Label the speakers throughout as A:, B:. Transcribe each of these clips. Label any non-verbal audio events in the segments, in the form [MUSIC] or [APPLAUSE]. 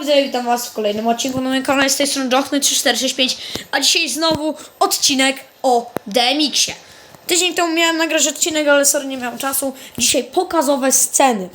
A: widzę, witam was w kolejnym odcinku na moim kanale z tej strony Jochny3465, a dzisiaj znowu odcinek o DMX-ie. Tydzień temu miałem nagrać odcinek, ale sorry, nie miałem czasu. Dzisiaj pokazowe sceny.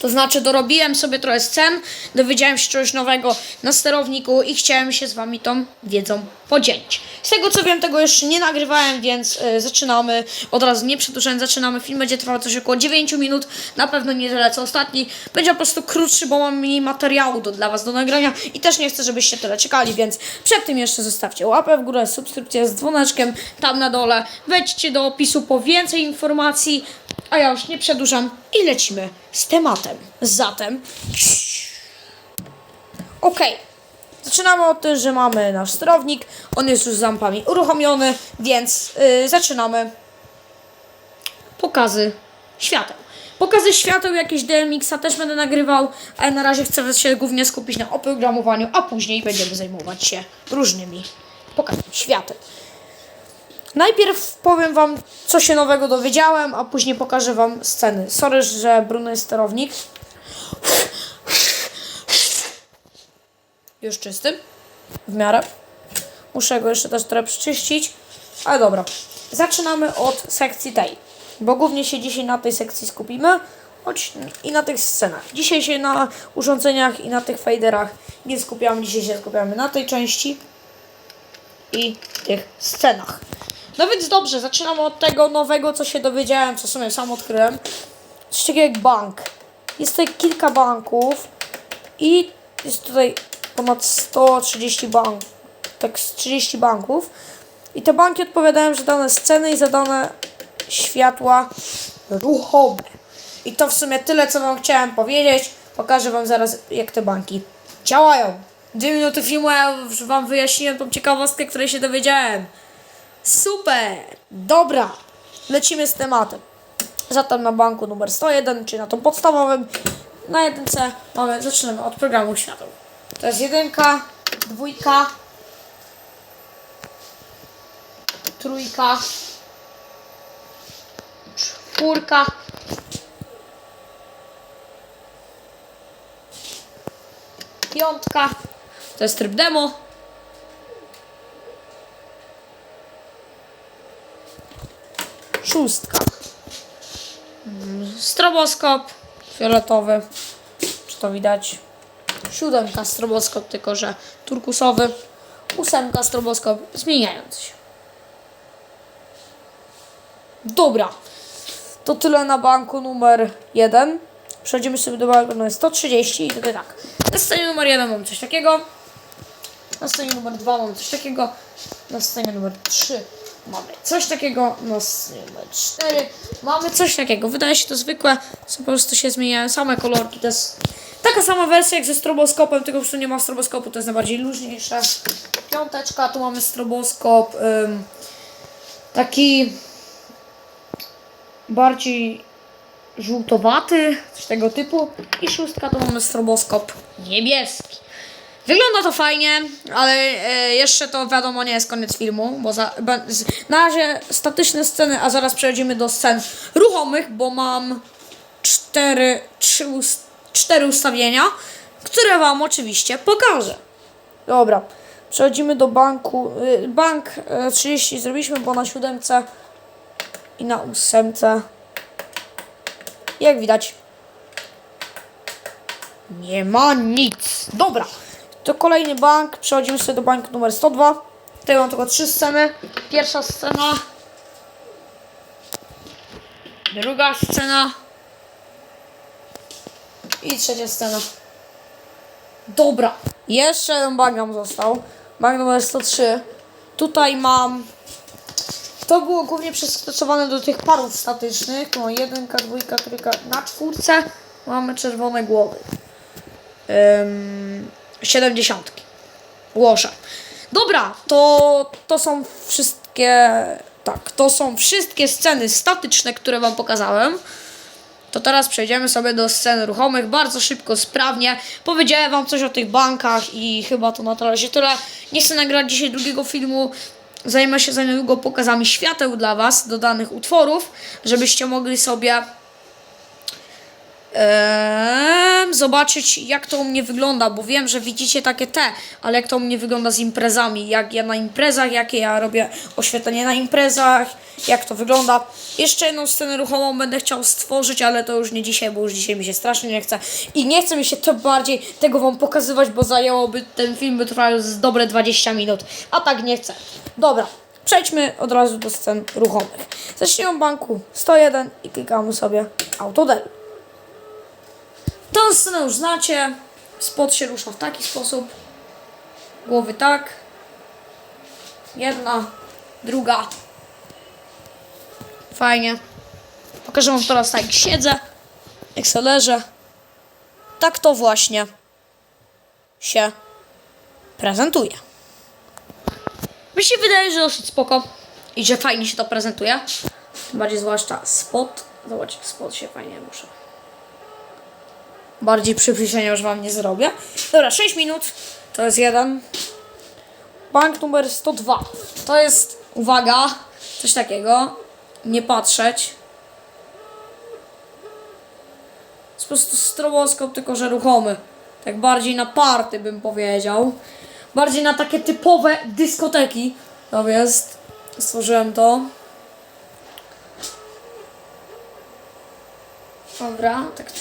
A: To znaczy dorobiłem sobie trochę scen, dowiedziałem się czegoś nowego na sterowniku i chciałem się z wami tą wiedzą podzielić. Z tego co wiem, tego jeszcze nie nagrywałem, więc y, zaczynamy. Od razu nie przedłużając, zaczynamy. Film będzie trwał coś około 9 minut. Na pewno nie tyle co ostatni. Będzie po prostu krótszy, bo mam mniej materiału do, dla was do nagrania i też nie chcę, żebyście tyle czekali, więc przed tym jeszcze zostawcie łapę w górę, subskrypcję z dzwoneczkiem tam na dole. Wejdźcie do opisu po więcej informacji. A ja już nie przedłużam i lecimy z tematem. Zatem. Okej. Zaczynamy od tym, że mamy nasz sterownik. On jest już z lampami uruchomiony, więc yy, zaczynamy pokazy świateł. Pokazy świateł, jakieś DMX-a też będę nagrywał, ale na razie chcę się głównie skupić na oprogramowaniu, a później będziemy zajmować się różnymi pokazami świateł. Najpierw powiem Wam, co się nowego dowiedziałem, a później pokażę Wam sceny. Sorry, że Bruno jest sterownik. Już czysty. W miarę. Muszę go jeszcze też trochę przyczyścić. Ale dobra. Zaczynamy od sekcji tej. Bo głównie się dzisiaj na tej sekcji skupimy. Choć i na tych scenach. Dzisiaj się na urządzeniach i na tych faderach nie skupiamy. Dzisiaj się skupiamy na tej części i tych scenach. No więc dobrze, zaczynamy od tego nowego, co się dowiedziałem, co sobie sam odkryłem. Coś takiego jak bank. Jest tutaj kilka banków i jest tutaj ponad 130 bank, tak z 30 banków. I te banki odpowiadają za dane sceny i za dane światła ruchome. I to w sumie tyle, co Wam chciałem powiedzieć. Pokażę Wam zaraz, jak te banki działają. Dwie minuty filmu, ja już Wam wyjaśniłem tą ciekawostkę, której się dowiedziałem. Super! Dobra, lecimy z tematem. Zatem na banku numer 101, czyli na tą podstawowym, na jedynce mamy, zaczynamy od programu świateł. To jest jedynka, dwójka, trójka, czwórka, piątka, to jest tryb demo, szóstka. Mm, Stroboskop fioletowy. Czy to widać? Siódemka stroboskop, tylko że turkusowy. Ósemka stroboskop zmieniający się. Dobra. To tyle na banku numer 1. Przechodzimy sobie do banku numer 130 i tutaj tak. Na scenie numer 1 mam coś takiego. Na scenie numer 2 mam coś takiego. Na scenie numer 3 mamy coś takiego. Scenie numer 4 mamy coś takiego. Wydaje się to zwykłe, po prostu się zmieniają same kolorki. To jest taka sama wersja jak ze stroboskopem, tylko po prostu nie ma stroboskopu, to jest najbardziej luźniejsze. Piąteczka, tu mamy stroboskop. ym, taki bardziej żółtowaty, coś tego typu. I szóstka to mamy stroboskop niebieski. Wygląda to fajnie, ale e, jeszcze to wiadomo nie jest koniec filmu, bo za, na razie statyczne sceny, a zaraz przechodzimy do scen ruchomych, bo mam cztery, trzy, cztery ustawienia, które Wam oczywiście pokażę. Dobra, przechodzimy do banku. Y, bank e, 30 zrobiliśmy, bo na siódemce i na ósemce, jak widać, nie ma nic. Dobra, to kolejny bank. Przechodzimy sobie do banku numer 102. Tutaj mam tylko trzy sceny. Pierwsza scena. Druga scena. I trzecia scena. Dobra. Jeszcze jeden bank nam został. Bank numer 103. Tutaj mam... To było głównie przystosowane do tych parów statycznych. Tu mam jedynka, dwójka, trójka. Na czwórce mamy czerwone głowy. Ym, 70. Łosze. Dobra, to, to są wszystkie. Tak, to są wszystkie sceny statyczne, które Wam pokazałem. To teraz przejdziemy sobie do scen ruchomych bardzo szybko, sprawnie. Powiedziałem Wam coś o tych bankach i chyba to na razie tyle. Nie chcę nagrać dzisiaj drugiego filmu. Zajmę się za niedługo pokazami świateł dla Was do danych utworów, żebyście mogli sobie zobaczyć, jak to u mnie wygląda, bo wiem, że widzicie takie te, ale jak to u mnie wygląda z imprezami, jak ja na imprezach, jakie ja robię oświetlenie na imprezach, jak to wygląda. Jeszcze jedną scenę ruchomą będę chciał stworzyć, ale to już nie dzisiaj, bo już dzisiaj mi się strasznie nie chce. I nie chce mi się to bardziej tego wam pokazywać, bo zajęłoby ten film by trwał z dobre 20 minut, a tak nie chcę. Dobra. Przejdźmy od razu do scen ruchomych. Zacznijmy banku 101 i klikamy sobie Autodel. Tę scenę już znacie. Spot się rusza w taki sposób. Głowy tak. Jedna, druga. Fajnie. Pokażę wam teraz tak siedzę, jak se leżę. Tak to właśnie się prezentuje. Mi się wydaje, że dosyć spoko i że fajnie się to prezentuje. Bardziej zwłaszcza spot. Zobacz, jak spot się fajnie rusza. Bardziej przybliżenia już wam nie zrobię. Dobra, 6 minut. To jest jeden. Bank numer 102. To jest, uwaga, coś takiego. Nie patrzeć. jest po prostu stroboskop, tylko że ruchomy. Tak bardziej na party bym powiedział. Bardziej na takie typowe dyskoteki. To jest. Stworzyłem to. Dobra, tak to.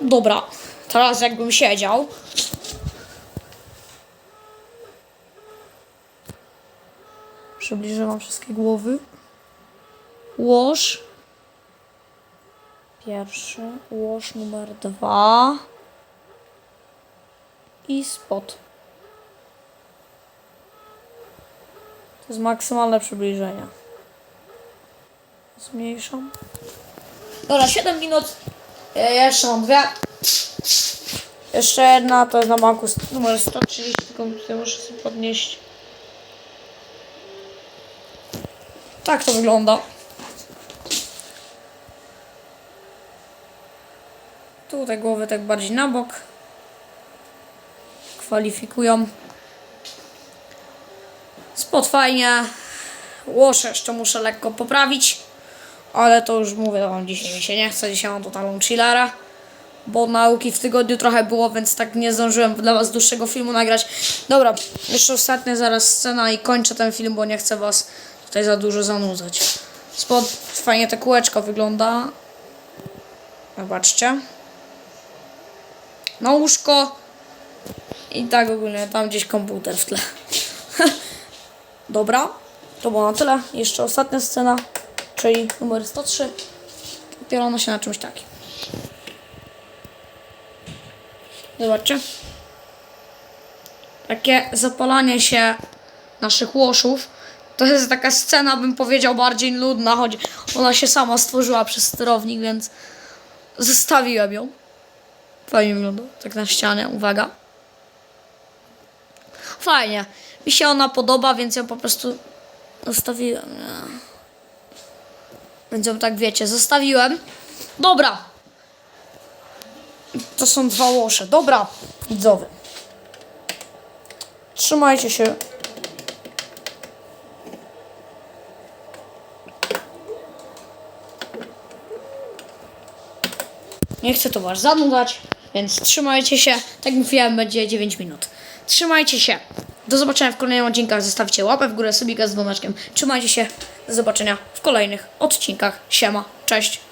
A: Dobra, teraz jakbym siedział. Przybliżę wam wszystkie głowy. Łoż. Pierwszy. Łoż numer dwa. I spot. To jest maksymalne przybliżenie. Zmniejszam. Dobra, 7 minut. Jeszcze mam dwie. Jeszcze jedna, to jest na banku numer 130, tylko tutaj muszę sobie podnieść. Tak to wygląda. Tutaj głowy tak bardziej na bok. Kwalifikują. Spot fajnie. Łoszę jeszcze muszę lekko poprawić. Ale to już mówię wam dzisiaj mi się nie chce. Dzisiaj mam totalną chillera. Bo nauki w tygodniu trochę było, więc tak nie zdążyłem dla was dłuższego filmu nagrać. Dobra, jeszcze ostatnia zaraz scena i kończę ten film, bo nie chcę was tutaj za dużo zanudzać. Spod fajnie te kółeczko wygląda. Zobaczcie. Na łóżko. I tak ogólnie tam gdzieś komputer w tle. [LAUGHS] Dobra, to było na tyle. Jeszcze ostatnia scena, czyli numer 103. Opiera ona się na czymś takim. Zobaczcie. Takie zapalanie się naszych łoszów. To jest taka scena, bym powiedział, bardziej nudna, choć ona się sama stworzyła przez sterownik, więc zostawiłem ją. Fajnie wygląda, tak na ścianie, uwaga. Fajnie. Mi się ona podoba, więc ją po prostu zostawiłem. Nie. Więc ją tak wiecie, zostawiłem. Dobra. To są dwa łosze. Dobra, widzowie. Trzymajcie się. Nie chcę to was zanudzać, więc trzymajcie się. Tak mówiłem, będzie 9 minut. Trzymajcie się. Do zobaczenia w kolejnych odcinkach. Zostawcie łapę w górę, subika z dzwoneczkiem. Trzymajcie się. Zobaczenia w kolejnych odcinkach. Siema. Cześć.